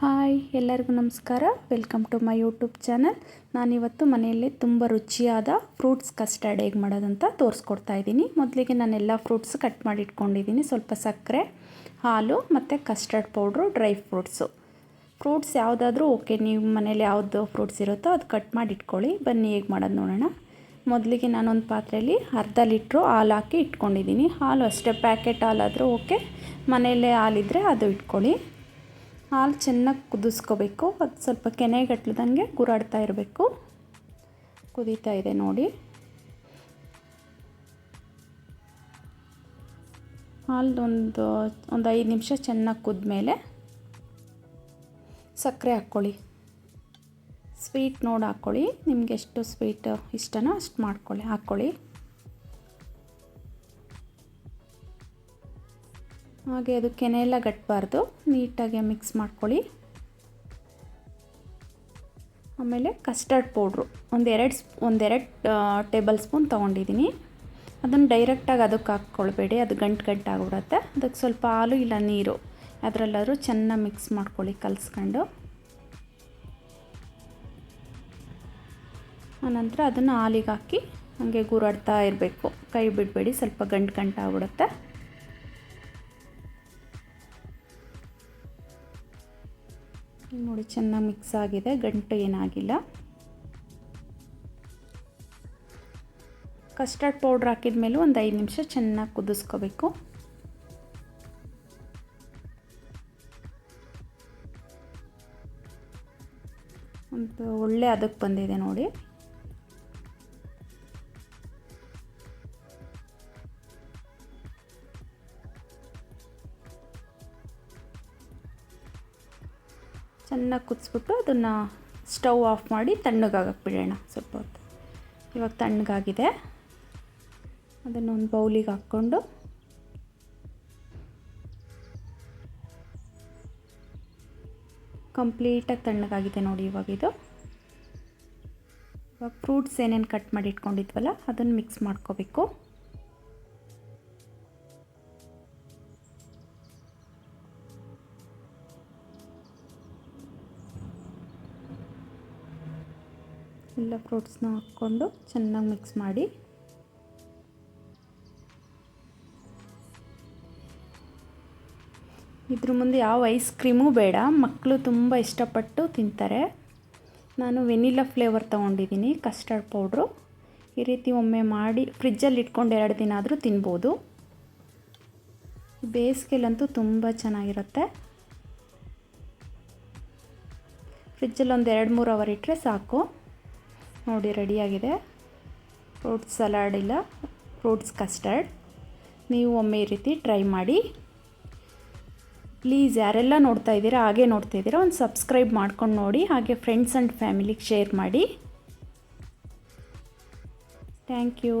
Hi, ಎಲ್ಲರಿಗೂ ನಮಸ್ಕಾರ. Welcome to my YouTube channel ನಾನಿವತ್ತು ಮನೆಯಲ್ಲಿ ತುಂಬ ರುಚಿಯಾದ ಫ್ರೂಟ್ಸ್ ಕಸ್ಟರ್ಡ್ ಹೇಗೆ ಮಾಡೋದಂತ ತೋರಿಸ್ಕೊಡ್ತಾ ಇದ್ದೀನಿ. ಮೊದಲಿಗೆ ನಾನೆಲ್ಲ ಫ್ರೂಟ್ಸ್ ಕಟ್ ಮಾಡಿ ಇಟ್ಕೊಂಡಿದ್ದೀನಿ ಸ್ವಲ್ಪ ಸಕ್ಕರೆ, ಹಾಲು ಮತ್ತು custard powder dry fruits fruits ಯಾವುದಾದ್ರೂ ಓಕೆ ನೀವು ಮನೇಲಿ ಯಾವುದು ಫ್ರೂಟ್ಸ್ ಇರುತ್ತೋ ಅದು ಕಟ್ ಮಾಡಿ ಇಟ್ಕೊಳ್ಳಿ ಬನ್ನಿ, ಹೇಗೆ ಮಾಡೋದು ನೋಡೋಣ. ಮೊದಲಿಗೆ ನಾನೊಂದು ಪಾತ್ರೆಯಲ್ಲಿ ಅರ್ಧ ಲೀಟ್ರು ಹಾಲು ಹಾಕಿ ಇಟ್ಕೊಂಡಿದ್ದೀನಿ. ಹಾಲು ಅಷ್ಟೇ ಪ್ಯಾಕೆಟ್ ಹಾಲಾದರೂ ಓಕೆ ಮನೆಯಲ್ಲೇ ಹಾಲಿದ್ದರೆ ಅದು ಇಟ್ಕೊಳ್ಳಿ. ಹಾಲು ಚೆನ್ನಾಗಿ ಕುದಿಸ್ಕೋಬೇಕು. ಅದು ಸ್ವಲ್ಪ ಕೆನೆಗಟ್ಲದಂಗೆ ಗುರಾಡ್ತಾ ಇರಬೇಕು. ಕುದೀತಾ ಇದೆ ನೋಡಿ. ಹಾಲು ಒಂದು ಒಂದು ಐದು ನಿಮಿಷ ಚೆನ್ನಾಗಿ ಕುದ್ಮೇಲೆ ಸಕ್ಕರೆ ಹಾಕ್ಕೊಳ್ಳಿ. ಸ್ವೀಟ್ ನೋಡಿ ಹಾಕ್ಕೊಳ್ಳಿ. ನಿಮಗೆ ಎಷ್ಟು ಸ್ವೀಟ್ ಇಷ್ಟನೋ ಅಷ್ಟು ಮಾಡ್ಕೊಳ್ಳಿ, ಹಾಕ್ಕೊಳ್ಳಿ. ಹಾಗೆ ಅದು ಕೆನೆ ಎಲ್ಲ ಗಟ್ಟಬಾರ್ದು. ನೀಟಾಗಿ ಮಿಕ್ಸ್ ಮಾಡ್ಕೊಳ್ಳಿ. ಆಮೇಲೆ ಕಸ್ಟರ್ಡ್ ಪೌಡ್ರು. ಒಂದೆರಡು ಸ್ಪ್, ಒಂದೆರಡು ಟೇಬಲ್ ಸ್ಪೂನ್ ತೊಗೊಂಡಿದ್ದೀನಿ. ಅದನ್ನು ಡೈರೆಕ್ಟಾಗಿ ಅದಕ್ಕೆ ಹಾಕ್ಕೊಳ್ಬೇಡಿ. ಅದು ಗಂಟು ಗಂಟು ಆಗಿಬಿಡತ್ತೆ. ಅದಕ್ಕೆ ಸ್ವಲ್ಪ ಹಾಲು ಇಲ್ಲ ನೀರು. ಅದರಲ್ಲಾದರೂ ಚೆನ್ನಾಗಿ ಮಿಕ್ಸ್ ಮಾಡ್ಕೊಳ್ಳಿ ಕಲಸ್ಕೊಂಡು. ಆನಂತರ ಅದನ್ನು ಹಾಲಿಗೆ ಹಾಕಿ ಹಾಗೆ ಗುರಾಡ್ತಾ ಇರಬೇಕು. ಕೈ ಬಿಡಬೇಡಿ. ಸ್ವಲ್ಪ ಗಂಟು ಗಂಟು ಆಗ್ಬಿಡುತ್ತೆ. ನೋಡಿ, ಚೆನ್ನಾಗಿ ಮಿಕ್ಸ್ ಆಗಿದೆ. ಗಂಟು ಏನಾಗಿಲ್ಲ. ಕಸ್ಟರ್ಡ್ ಪೌಡ್ರ್ ಹಾಕಿದ ಮೇಲೆ ಒಂದು ಐದು ನಿಮಿಷ ಚೆನ್ನಾಗಿ ಕುದಿಸ್ಕೋಬೇಕು. ಒಂದು ಒಳ್ಳೆ ಅದಕ್ಕೆ ಬಂದಿದೆ ನೋಡಿ. ಚೆನ್ನಾಗಿ ಕುದಿಸ್ಬಿಟ್ಟು ಅದನ್ನು ಸ್ಟವ್ ಆಫ್ ಮಾಡಿ ತಣ್ಣಗಾಗಕ್ಕೆ ಬಿಡೋಣ ಸ್ವಲ್ಪ ಹೊತ್ತು. ಇವಾಗ ತಣ್ಣಗಾಗಿದೆ. ಅದನ್ನು ಒಂದು ಬೌಲಿಗೆ ಹಾಕ್ಕೊಂಡು. ಕಂಪ್ಲೀಟಾಗಿ ತಣ್ಣಗಾಗಿದೆ ನೋಡಿ ಇವಾಗ ಇದು. ಇವಾಗ ಫ್ರೂಟ್ಸ್ ಏನೇನು ಕಟ್ ಮಾಡಿ ಇಟ್ಕೊಂಡಿದ್ವಲ್ಲ ಅದನ್ನು ಮಿಕ್ಸ್ ಮಾಡ್ಕೋಬೇಕು. ಎಲ್ಲ ಫ್ರೂಟ್ಸ್ನ ಹಾಕ್ಕೊಂಡು ಚೆನ್ನಾಗಿ ಮಿಕ್ಸ್ ಮಾಡಿ. ಇದ್ರ ಮುಂದೆ ಯಾವ ಐಸ್ ಕ್ರೀಮು ಬೇಡ ಮಕ್ಕಳು ತುಂಬ ಇಷ್ಟಪಟ್ಟು ತಿಂತಾರೆ. ನಾನು ವೆನಿಲಾ ಫ್ಲೇವರ್ ತೊಗೊಂಡಿದ್ದೀನಿ, ಕಸ್ಟರ್ಡ್ ಪೌಡ್ರು. ಈ ರೀತಿ ಒಮ್ಮೆ ಮಾಡಿ ಫ್ರಿಜ್ಜಲ್ಲಿ ಇಟ್ಕೊಂಡು ಎರಡು ದಿನ ಆದರೂ ತಿನ್ಬೋದು. ಬೇಸಿಗೆಲಂತೂ ತುಂಬ ಚೆನ್ನಾಗಿರುತ್ತೆ. ಫ್ರಿಜ್ಜಲ್ಲಿ ಒಂದು ಎರಡು ಮೂರು ಅವರ್ ಇಟ್ಟರೆ ಸಾಕು. ನೋಡಿ ರೆಡಿಯಾಗಿದೆ ಫ್ರೂಟ್ಸ್ ಸಲಾಡ್ ಇಲ್ಲ, ಫ್ರೂಟ್ಸ್ ಕಸ್ಟರ್ಡ್ ನೀವು ಒಮ್ಮೆ ಈ ರೀತಿ ಟ್ರೈ ಮಾಡಿ. ಪ್ಲೀಸ್ ಯಾರೆಲ್ಲ ನೋಡ್ತಾ ಇದ್ದೀರಾ, ಹಾಗೆ ನೋಡ್ತಾ ಇದ್ದೀರಾ, ಒಂದು ಸಬ್ಸ್ಕ್ರೈಬ್ ಮಾಡ್ಕೊಂಡು ನೋಡಿ, ಹಾಗೆ ಫ್ರೆಂಡ್ಸ್ ಆ್ಯಂಡ್ ಫ್ಯಾಮಿಲಿಗೆ ಶೇರ್ ಮಾಡಿ. Thank you